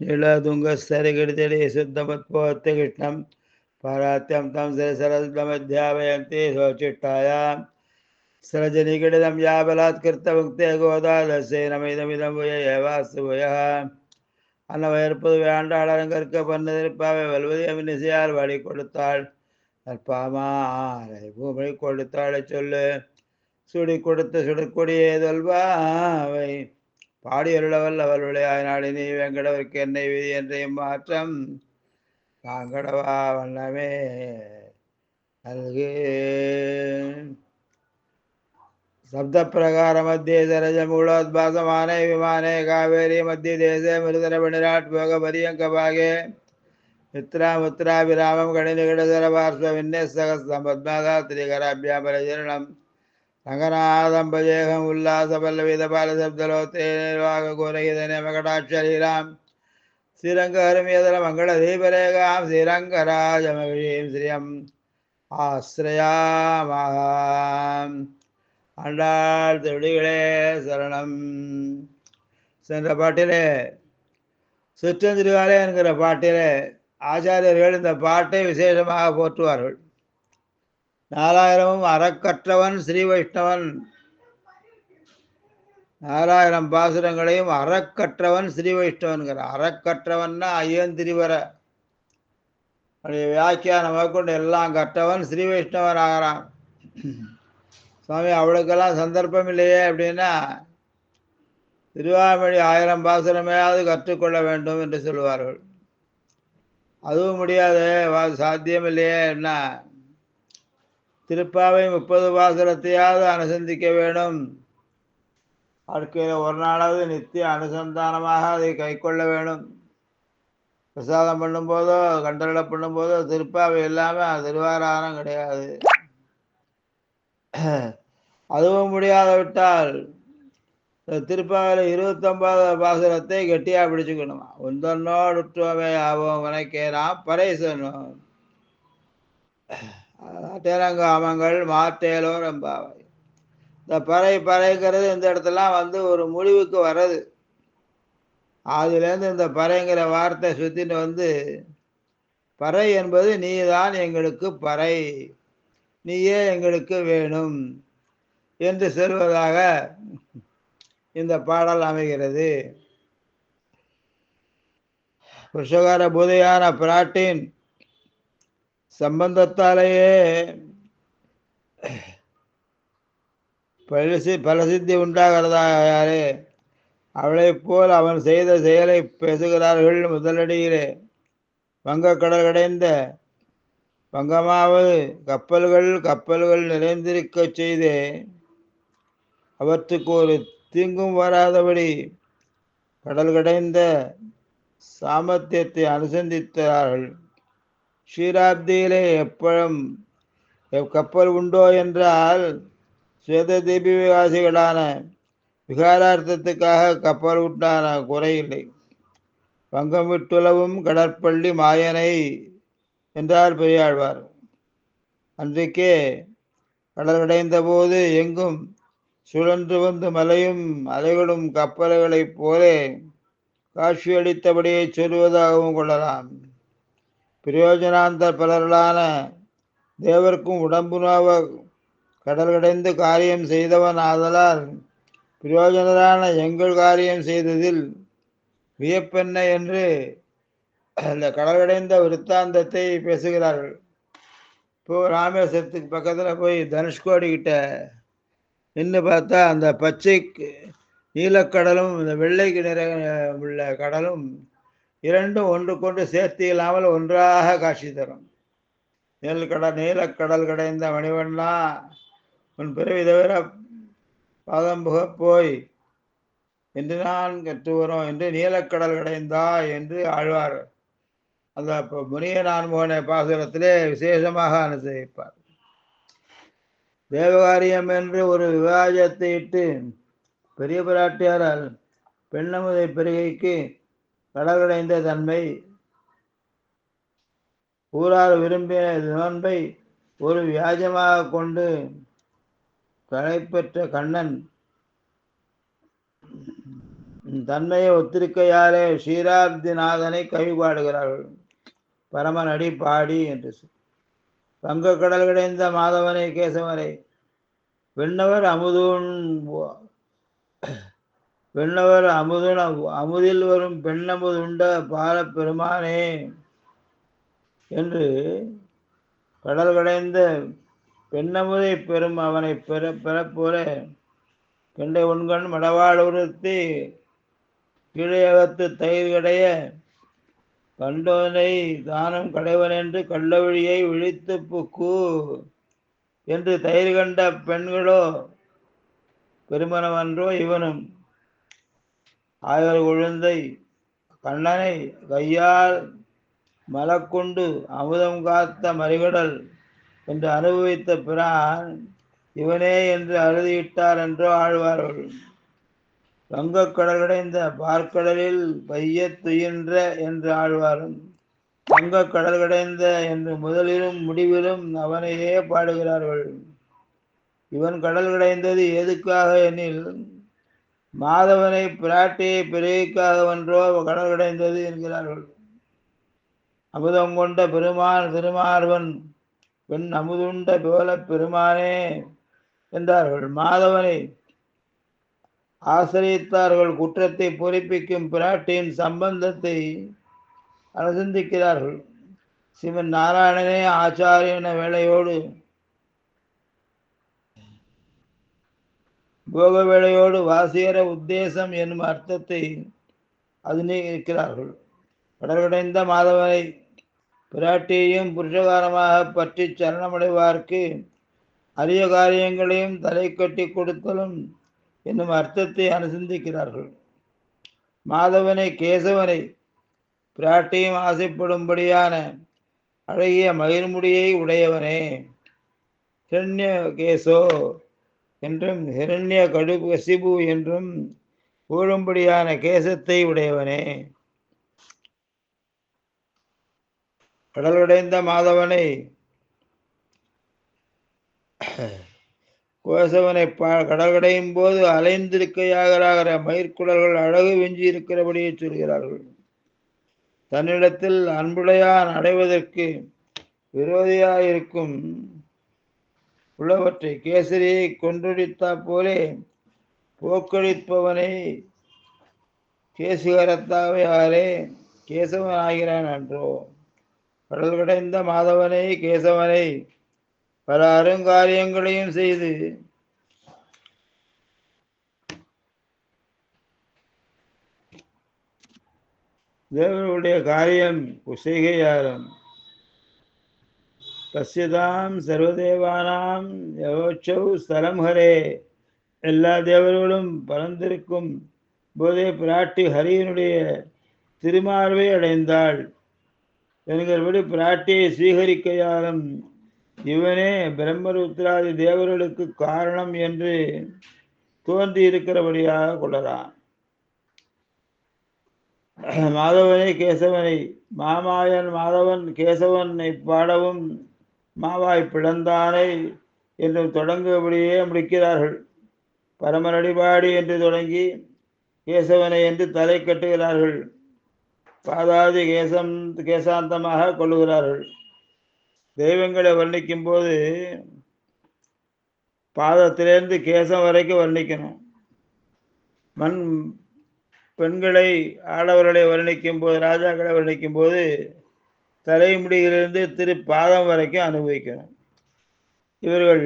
ನೀಳದುಂಗ ಸರಿಗಿಡಿದಡಿ ಶುದ್ಧಮತ್ಪೋತ್ಯ ಕೃಷ್ಣಂ ಪಾರಾತ್ಯಂ ತಂ ಸರಸರಮಧ್ಯಾವಯಂತಿ ಸ್ವಚಿಟ್ಟಾಯ ಸರಜನಿಗಿಡಿದಂ ಯಾ ಬಲಾತ್ಕೃತ ಭುಕ್ತೆ ಗೋದಾದಸೇನಮಿದಮಿದಂ ஏவாசு புயா அன்னவயற்பது வேண்டாள் அரங்கற்க பண்ணதிருப்பாவை வல்வது அமினிசையால் வழி கொடுத்தாள் நற்பாமாலை பூமி கொடுத்தாளை சொல்லு சுடி கொடுத்த சுடற்கொடியே தொல்வாவை பாடியருளவல் அவளுடைய நாடி நீ வெங்கடவருக்கு என்னை விதி என்ற மாற்றம். காங்கடவா வண்ணமே அல்கு சப்த பிரகார மத்திய சரஜ மூலோத்பாசமானே விமானே காவேரி மத்திய தேச மிருதர பிணராட் போக பரியங்கபாகே மித்ரா மித்ராபிராமம் கணிநிகடசர பார்ஸ்வ விண்ணே சகஸ்தம் பத்மாதா திரிகராபியா பரஜரணம் ரங்கநாதம்பதேகம் உல்லாச பல்லவித பாலசப்தலோத்தே நிர்வாக கோரகித நேமகடாட்சரீராம். ஸ்ரீரங்க அருமியதல மங்கள தீபரேகாம் ஸ்ரீரங்கராஜ மகிழீம் ஸ்ரீயம் ஆசிரயாமகாம் அண்டாள் திருடிகளே சரணம். சென்ற பாட்டிலே சிற்றந்திரிவாலே என்கிற பாட்டிலே ஆச்சாரியர்கள் இந்த பாட்டை விசேஷமாக போற்றுவார்கள். நாலாயிரமும் அறக்கற்றவன் ஸ்ரீ வைஷ்ணவன் நாலாயிரம் பாசுரங்களையும் அறக்கற்றவன் ஸ்ரீ வைஷ்ணவன்கிற அறக்கற்றவன்னா ஐயந்திரிவர வியாக்கியானம் கொண்டு எல்லாம் கற்றவன் ஸ்ரீ வைஷ்ணவன் ஆகிறான் சுவாமி அவளுக்கெல்லாம் சந்தர்ப்பம் இல்லையே அப்படின்னா திருவாமொழி ஆயிரம் பாசுரமையாவது கற்றுக்கொள்ள வேண்டும் என்று சொல்லுவார்கள் அதுவும் முடியாது சாத்தியம் இல்லையே என்ன? திருப்பாவை முப்பது பாசுரத்தையாவது அனுசந்திக்க வேண்டும். அடுக்கையில் ஒரு நாளாவது நித்திய அனுசந்தானமாக அதை கை கொள்ள வேணும் பிரசாதம் பண்ணும்போதோ கண்டலை பண்ணும்போதோ திருப்பாவை இல்லாமல் திருவாராதனம் கிடையாது. அதுவும் முடியாத விட்டால் திருப்பாவில் இருபத்தொன்பது பாசுரத்தை கெட்டியாக பிடிச்சுக்கணுமா. உந்தன்னோடு உற்றுவமே ஆவோம் வனைக்கேராம் பறைசனும் தேரங்காமங்கள் மாத்தேலோ ரொம்ப இந்த பறை பறைங்கிறது இந்த இடத்துலாம் வந்து ஒரு முடிவுக்கு வர்றது. அதுலேருந்து இந்த பறைங்கிற வார்த்தை சுத்தின்னு வந்து பறை என்பது நீ தான் எங்களுக்கு பறை நீயே எங்களுக்கு வேணும் என்று சொல்வதாக இந்த பாடல் அமைகிறது. புருஷகார பூதையான பிராட்டின் சம்பந்தத்தாலேயே பலசி பலசித்தி உண்டாகிறதாக அவளை அவளைப் போல் அவன் செய்த செயலை பேசுகிறார்கள் முதலடியிலே. வங்கக்கடல் கடைந்த வங்கமாவது கப்பல்கள் கப்பல்கள் நிறைந்திருக்கச் செய்தே. அவற்றுக்கு ஒரு தீங்கும் வராதபடி கடல் கடைந்த சாமர்த்தியத்தை அனுசந்தித்தார்கள். ஷீராப்தியிலே எப்பழம் கப்பல் உண்டோ என்றால் சுவேத தீபிவாசிகளான விகாரார்த்தத்துக்காக கப்பல் உண்டான குறையில்லை. பங்கம் விட்டுளவும் கடற்பள்ளி மாயனை என்றார் பெரியாழ்வார். அன்றைக்கே கடலடைந்தபோது போது எங்கும் சுழன்று வந்து மலையும் அலைகளும் கப்பல்களைப் போலே காட்சியளித்தபடியே சொல்வதாகவும் கொள்ளலாம். பிரயோஜனாந்த பலர்களான தேவர்க்கும் உடம்பு நோவ கடல் கடைந்து காரியம் செய்தவன் ஆதலால் பிரயோஜனரான எங்கள் காரியம் செய்ததில் வியப்பென்ன என்று அந்த கடலடைந்த விருத்தாந்தத்தை பேசுகிறார்கள். இப்போ ராமேஸ்வரத்துக்கு பக்கத்தில் போய் தனுஷ்கோடி கிட்ட நின்று பார்த்தா அந்த பச்சை நீலக்கடலும் இந்த வெள்ளை நிற உள்ள கடலும் இரண்டும் ஒன்று கொண்டு சேர்த்து இல்லாமல் ஒன்றாக காட்சி தரும். நெல் கடல் நீலக்கடல் கடைந்த மணிவண்ணா உன் பிறவி தவிர பாதம் புக போய் என்று நான் கற்று வரும் என்று நீலக்கடல் கடைந்தா என்று ஆழ்வார். அந்த முனிய நான்மோகனை பாசுரத்திலே விசேஷமாக அனுசரிப்பார். தேவகாரியம் என்று ஒரு விவாதத்தை இட்டு பெரிய பிராட்டியாரால் பெண்ணமுதை பெருகைக்கு கடவுடைந்த தன்மை. ஊரார் விரும்பிய நோன்பை ஒரு வியாஜமாக கொண்டு களைப்பெற்ற கண்ணன். தன்மையை ஒத்திருக்கையாலே ஸ்ரீராப்திநாதனை கவிபாடுகிறார்கள் பரமநடி பாடி என்று வங்க கடல் கிடைந்த மாதவனை கேசவனை விண்ணவர் அமுதூன் பெண்ணவர் அமுதுன் அமுதில் வரும் பெண்ணமுது உண்ட பால பெருமானே என்று கடல் கடைந்த பெண்ணமுதை பெறும் அவனை பெற பெறப்போல கெண்டை உண்கண் மடவாள் உறுத்தி கீழையகத்து தயிர் கடைய கண்டோனை தானம் கடைவன் என்று கள்ளவழியை விழித்து புக்கு என்று தயிர் கண்ட பெண்களோ பெருமனவன்றோ இவனும் அவர் கொழுந்தை கண்ணனை கையால் மலக்கொண்டு அமுதம் காத்த மறிகடல் என்று அனுபவித்த பிரான் இவனே என்று அழுதியிட்டார் என்றோ ஆழ்வார்கள். வங்கக்கடல் கடைந்த பார்க்கடலில் பைய துயின்ற என்று ஆழ்வாரும். வங்கக் கடல் கடைந்த என்று முதலிலும் முடிவிலும் அவனையே பாடுகிறார்கள். இவன் கடல் கடைந்தது எதுக்காக எனில் மாதவனை பிராட்டியை பிரிவிக்காதவன்றோ வென்றோ என்கிறார்கள். அமுதம் கொண்ட பெருமான் திருமார்வன் பெண் அமுதுண்ட போல பெருமானே என்றார்கள். மாதவனை ஆசிரியத்தார்கள் குற்றத்தை பொறிப்பிக்கும் பிராட்டியின் சம்பந்தத்தை அனுசந்திக்கிறார்கள் சிவன் நாராயணனே ஆச்சாரியன வேலையோடு போக வேளையோடு வாசியர உத்தேசம் என்னும் அர்த்தத்தை இருக்கிறார்கள். கடற்கடைந்த மாதவனை பிராட்டியையும் புருஷகாரமாக பற்றி சரணமடைவார்க்கு அரிய காரியங்களையும் தலை கட்டி கொடுத்தலும் என்னும் அர்த்தத்தை அனுசந்திக்கிறார்கள். மாதவனை கேசவனை பிராட்டியும் ஆசைப்படும்படியான அழகிய மகிழ்முடியை உடையவனே. கேசோ என்றும் ஹிரண்ய கடுகசிபு என்றும் கூழும்படியான கேசத்தை உடையவனே. கடலடைந்த மாதவனை கோசவனை பா கடற்கடையும் போது அலைந்திருக்கையாகிற மயிர்குடல்கள் அழகு வெஞ்சி இருக்கிறபடியே சொல்கிறார்கள். தன்னிடத்தில் அன்புடையான் அடைவதற்கு விரோதியாயிருக்கும் உள்ளவற்றை கேசரியை கொன்றொடித்தா போலே போக்கடிப்பவனை கேசுகரத்தாவையாரே கேசவன் ஆகிறான் அன்றோ. கடல் கடைந்த மாதவனை கேசவனை பல அருங்காரியங்களையும் செய்து தேவனுடைய காரியம் செய்கையாரம் தஸ்யதாம் சர்வதேவானாம் யவோச்சவ் ஸ்தலம் ஹரே. எல்லா தேவர்களும் பறந்திருக்கும் போதே பிராட்டி ஹரியனுடைய திருமார்வை அடைந்தாள். என்கிறபடி பிராட்டியை ஸ்வீகரிக்கையாலும் இவனே பிரம்மருத்ராதி தேவர்களுக்கு காரணம் என்று தோன்றி இருக்கிறபடியாக கொள்ளலாம். மாதவனை கேசவனை மாமாயன் மாதவன் கேசவனை பாடவும் மாவாய் பிளந்தானை என்று தொடங்கும்படியே முடிக்கிறார்கள். பரமநடிபாடி என்று தொடங்கி கேசவனை என்று தலை கட்டுகிறார்கள். பாதாதி கேசம் கேசாந்தமாக கொள்ளுகிறார்கள். தெய்வங்களை வர்ணிக்கும் போது பாதத்திலேருந்து கேசம் வரைக்கும் வர்ணிக்கணும். மண் பெண்களை ஆடவர்களை வர்ணிக்கும் போது ராஜாக்களை வர்ணிக்கும் போது தலைமுடியிலிருந்து திரு பாதம் வரைக்கும் அனுபவிக்கணும். இவர்கள்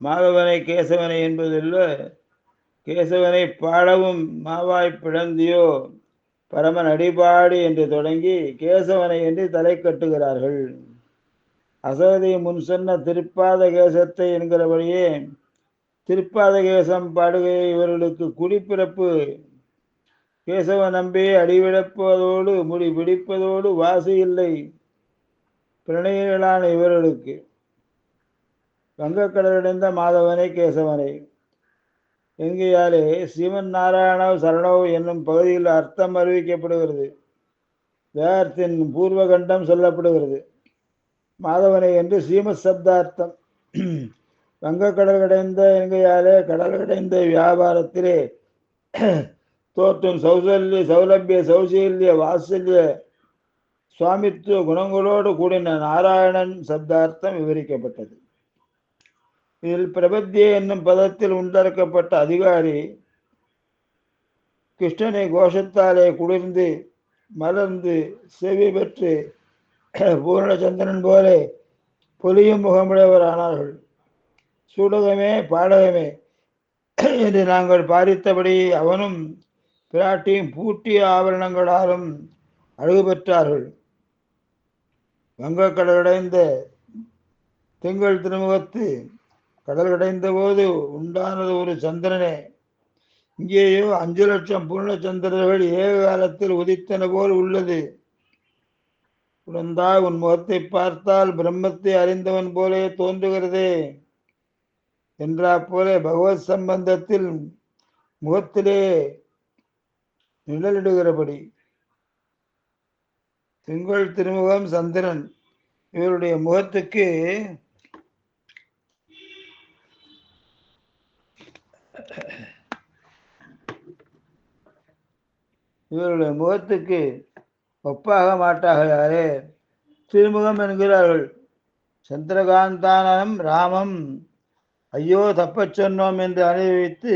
மாதவனை கேசவனை என்பதில் கேசவனை பாடவும் மாவாய் பிழந்தியோ பரமன் அடிபாடு என்று தொடங்கி கேசவனை என்று தலை கட்டுகிறார்கள். அசோதி முன் சொன்ன திருப்பாத கேசத்தை என்கிறபடியே திருப்பாத கேசம் பாடுகை இவர்களுக்கு குடிப்பிறப்பு கேசவ நம்பி அடிவிடப்பதோடு முடி பிடிப்பதோடு வாசி இல்லை. பிரணயிகளான இவர்களுக்கு வங்கக்கடலடைந்த மாதவனை கேசவனை. என்கையாலே ஸ்ரீமன் நாராயண சரணவ் என்னும் பகுதியில் அர்த்தம் அறிவிக்கப்படுகிறது. வேதத்தின் பூர்வகண்டம் சொல்லப்படுகிறது. மாதவனை என்று ஸ்ரீமத் சப்தார்த்தம் வங்கக்கடல் கடைந்த என்கையாலே கடல் கடைந்த வியாபாரத்திலே தோற்றும் சௌசல்ய சௌலபிய சௌசல்ய வாத்சல்ய சுவாமித்துவ குணங்களோடு கூடின நாராயணன் சப்தார்த்தம் விவரிக்கப்பட்டது இதில் பிரபத்திய என்னும் பதத்தில் உண்டறக்கப்பட்ட அதிகாரி கிருஷ்ணனை கோஷத்தாலே குளிர்ந்து மலர்ந்து செவி பெற்று பூரணச்சந்திரன் போல பொலியும் முகமுடையவரானார்கள் சூடகமே பாடகமே என்று நாங்கள் பாரித்தபடி அவனும் பிராட்டியும் பூட்டிய ஆபரணங்களாலும் அழகு பெற்றார்கள். வங்கக்கடலடைந்த திங்கள் திருமுகத்து கடல் கடைந்த போது உண்டானது ஒரு சந்திரனே. இங்கேயோ அஞ்சு லட்சம் பூர்ண சந்திரர்கள் ஏக காலத்தில் உதித்தன போல் உள்ளது. உணர்ந்தா உன் முகத்தை பார்த்தால் பிரம்மத்தை அறிந்தவன் போலே தோன்றுகிறதே. என்றா போல பகவத் சம்பந்தத்தில் முகத்திலே நிழலிடுகிறபடி. திங்கள் திருமுகம் சந்திரன். இவருடைய முகத்துக்கு இவருடைய முகத்துக்கு ஒப்பாக மாட்டார்களே. திருமுகம் என்கிறார்கள். சந்திரகாந்தானம் ராமம் ஐயோ தப்பச் சொன்னோம் என்று அனுபவித்து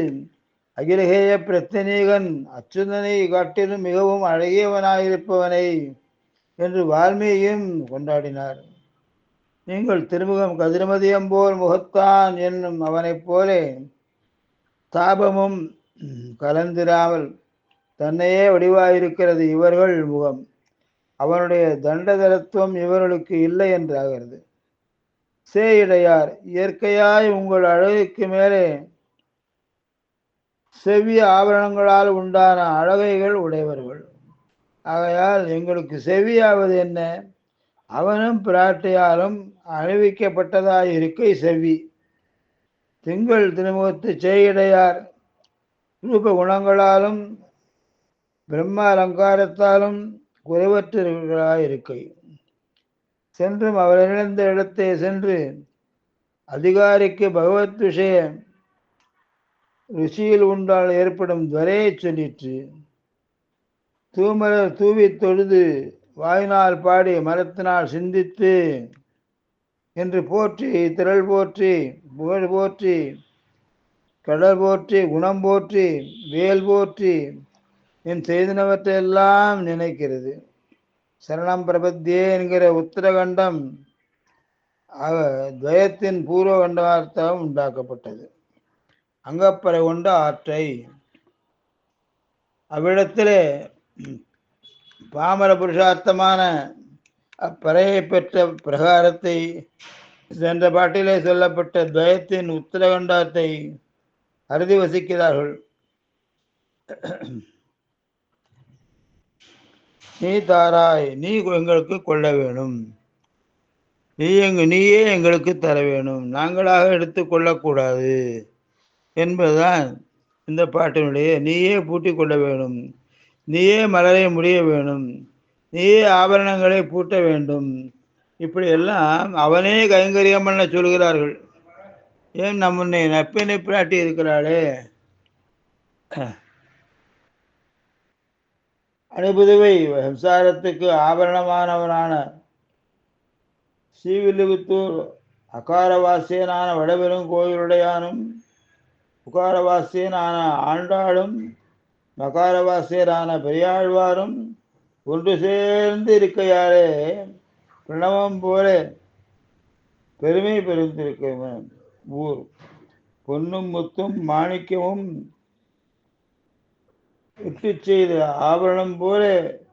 அகிலகேய பிரத்தினீகன் அச்சுதனை காட்டிலும் மிகவும் அழகியவனாயிருப்பவனை என்று வால்மீகியும் கொண்டாடினார். நீங்கள் திருமுகம் கதிரமதியம்போர் முகத்தான் என்னும் அவனைப் போலே தாபமும் கலந்திராமல் தன்னையே வடிவாயிருக்கிறது இவர்கள் முகம். அவனுடைய தண்டதரத்துவம் இவர்களுக்கு இல்லை என்றாகிறது. சேயிடையார் இயற்கையாய் உங்கள் அழகுக்கு மேலே செவி ஆபரணங்களால் உண்டான அழகைகள் உடையவர்கள். ஆகையால் எங்களுக்கு செவியாவது என்ன? அவனும் பிராட்டியாலும் அணிவிக்கப்பட்டதாய் இருக்கை செவி திங்கள் திருமுகத்து செய்யிடையார் ரூப குணங்களாலும் பிரம்ம அலங்காரத்தாலும் குறைவற்றவர்களாய் இருக்கை. சென்றும் அவர் இழந்த இடத்தை சென்று அதிகாரிக்கு பகவத் விஷய ருசியில் உண்டால் ஏற்படும் துவரையை சொல்லிற்று. தூமலர் தூவி தொழுது வாயினால் பாடி மரத்தினால் சிந்தித்து என்று போற்றி திரள் போற்றி புகழ் போற்றி கடல் போற்றி குணம் போற்றி வேல் போற்றி என் செய்தினவற்றையெல்லாம் நினைக்கிறது. சரணம் பிரபத்தியே என்கிற உத்தரகண்டம் துவயத்தின் பூர்வ உண்டாக்கப்பட்டது. அங்கப்பறை கொண்ட ஆற்றை அவ்விடத்திலே பாமர புருஷார்த்தமான அப்பறையை பெற்ற பிரகாரத்தை சென்ற பாட்டிலே சொல்லப்பட்ட துவயத்தின் உத்தரகண்டத்தை அருதி வசிக்கிறார்கள். நீ தாராய் நீ எங்களுக்கு கொள்ள வேணும் நீ எங்க நீயே எங்களுக்கு தர வேணும் நாங்களாக எடுத்து கொள்ளக்கூடாது என்பதுதான் இந்த பாட்டினுடைய நீயே பூட்டி கொள்ள வேணும் நீயே மலரை முடிய வேணும் நீயே ஆபரணங்களை பூட்ட வேண்டும். இப்படியெல்லாம் அவனே கைங்கரியம் பண்ண சொல்கிறார்கள். ஏன் நம்முன்னை நப்பினை பிராட்டி இருக்கிறாளே? அனுபுதுவை சம்சாரத்துக்கு ஆபரணமானவனான ஸ்ரீவில்லிபுத்தூர் அகாரவாசியனான வடபெரும் கோயிலுடையானும் உகாரவாசியனான ஆண்டாளும் மகாரவாசியரான பெரியாழ்வாரும் ஒன்று சேர்ந்து இருக்கையாலே பிரணவம் போல பெருமை பெருந்திருக்க ஊர். பொன்னும் முத்தும் மாணிக்கமும் இட்டு செய்த ஆபரணம் போல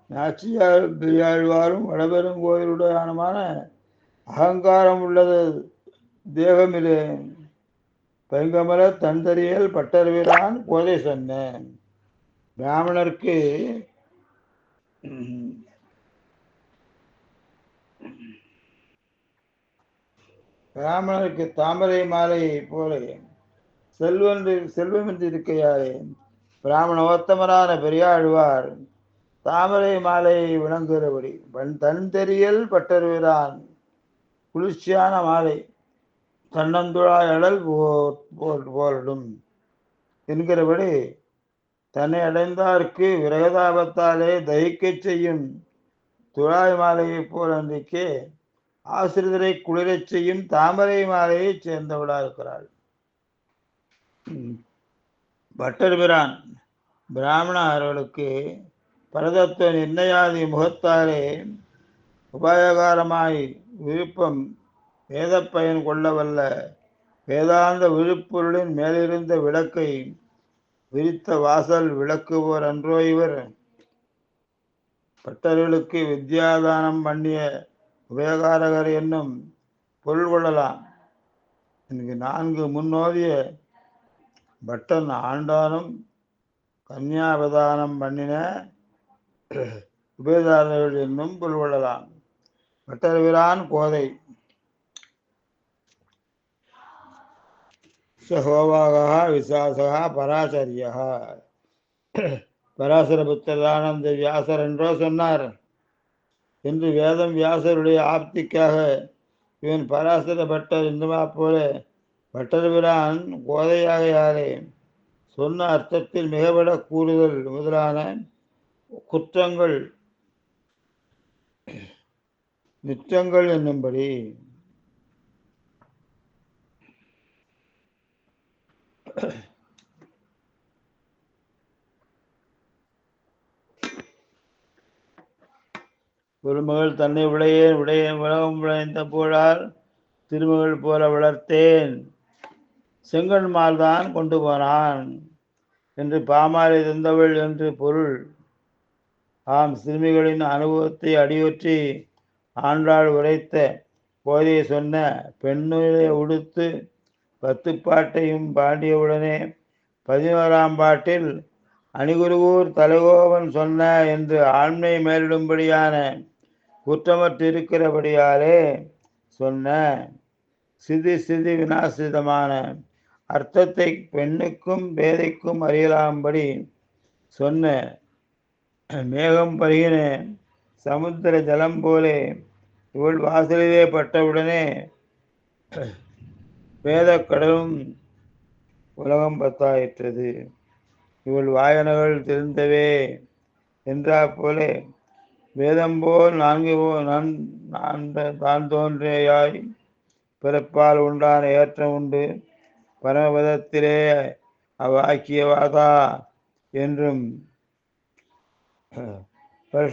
நாச்சியார் பெரியாழ்வாரும் வடபெரும் கோயிலுடையானுமான அகங்காரம் உள்ளது. தேகமிலே பைங்கமல தந்தரியல் பட்டர்விரான் கோதை சொன்னேன். பிராமணருக்கு பிராமணருக்கு தாமரை மாலை போல செல்வன் செல்வம் என்று இருக்கையாரே பிராமணோத்தமரான பெரியாழ்வார் தாமரை மாலையை விளங்குகிறபடி தன் தெரியல் பட்டருவிரான் குளிர்ச்சியான மாலை தன்னந்துழாய் போரிடும். என்கிறபடி தன்னை அடைந்தார்க்கு விரகதாபத்தாலே தயிக்கச் செய்யும். துழாய் மாலையைப் போல் அன்றைக்கே ஆசிரியரை குளிரச் செய்யும் தாமரை மாலையைச் சேர்ந்தவளா இருக்கிறாள். பட்டர் பிரான் பிராமணர்களுக்கு பரதத்துவ நிர்ணயாதி முகத்தாலே உபாயகாரமாய் விருப்பம் வேத பயன் கொள்ளவல்ல. வேதாந்த விழுப்பொருளின் மேலிருந்த விளக்கை விரித்த வாசல் விளக்குவோர் அன்றோ இவர். பட்டர்களுக்கு வித்யாதானம் பண்ணிய உபயகாரகர் என்னும் பொருள் கொள்ளலாம். எனக்கு நான்கு முன்னோதிய பட்டன் ஆண்டானும் கன்யாபதானம் பண்ணின உபயதாரர்கள் என்னும் பொருள் கொள்ளலாம். பட்டர்விரான் கோதை. சகோவாகா விசாசகா பராசரியா பராசரபுத்தரான அந்த வியாசர் என்றோ சொன்னார். என்று வேதம் வியாசருடைய ஆப்திக்காக இவன் பராசர பட்டர் இந்துமா போல பட்டர்பிரான் கோதையாக யாரே? சொன்ன அர்த்தத்தில் மிகவிட கூறுதல் முதலான குற்றங்கள் நிற்றங்கள் என்னும்படி. ஒரு தன்னை உடையேன் உடையேன் உலகம் விளைந்த போலால் திருமகள் போல வளர்த்தேன். செங்கன்மால் தான் கொண்டு போனான். என்று பாமாலை தந்தவள் என்று பொருள். ஆம் சிறுமிகளின் அனுபவத்தை அடியொற்றி ஆண்டாள் உரைத்த போதையை சொன்ன பெண்ணுரை உடுத்து பத்து பாட்டையும் பாடியவுடனே பதினோராம் பாட்டில் அணிகுருவூர் தலைகோவன் சொன்ன என்று ஆண்மை மேலிடும்படியான குற்றமற்றிருக்கிறபடியாலே சொன்ன. சிதி சிதி வினாசிதமான அர்த்தத்தை பெண்ணுக்கும் பேதைக்கும் அறியலாம்படி சொன்ன. மேகம் பருகின சமுத்திர ஜலம் போலே இவள் வாசலிலே பட்டவுடனே வேதக்கடலும் உலகம் பத்தாயிற்றது. இவள் வாயனகள் திருந்தவே என்றா போல வேதம் போல் நான்கு நான் நான் தான் தோன்றியாய் பிறப்பால் உண்டான ஏற்றம் உண்டு. பரமபதத்திலே அவ்வாக்கியவாதா என்றும்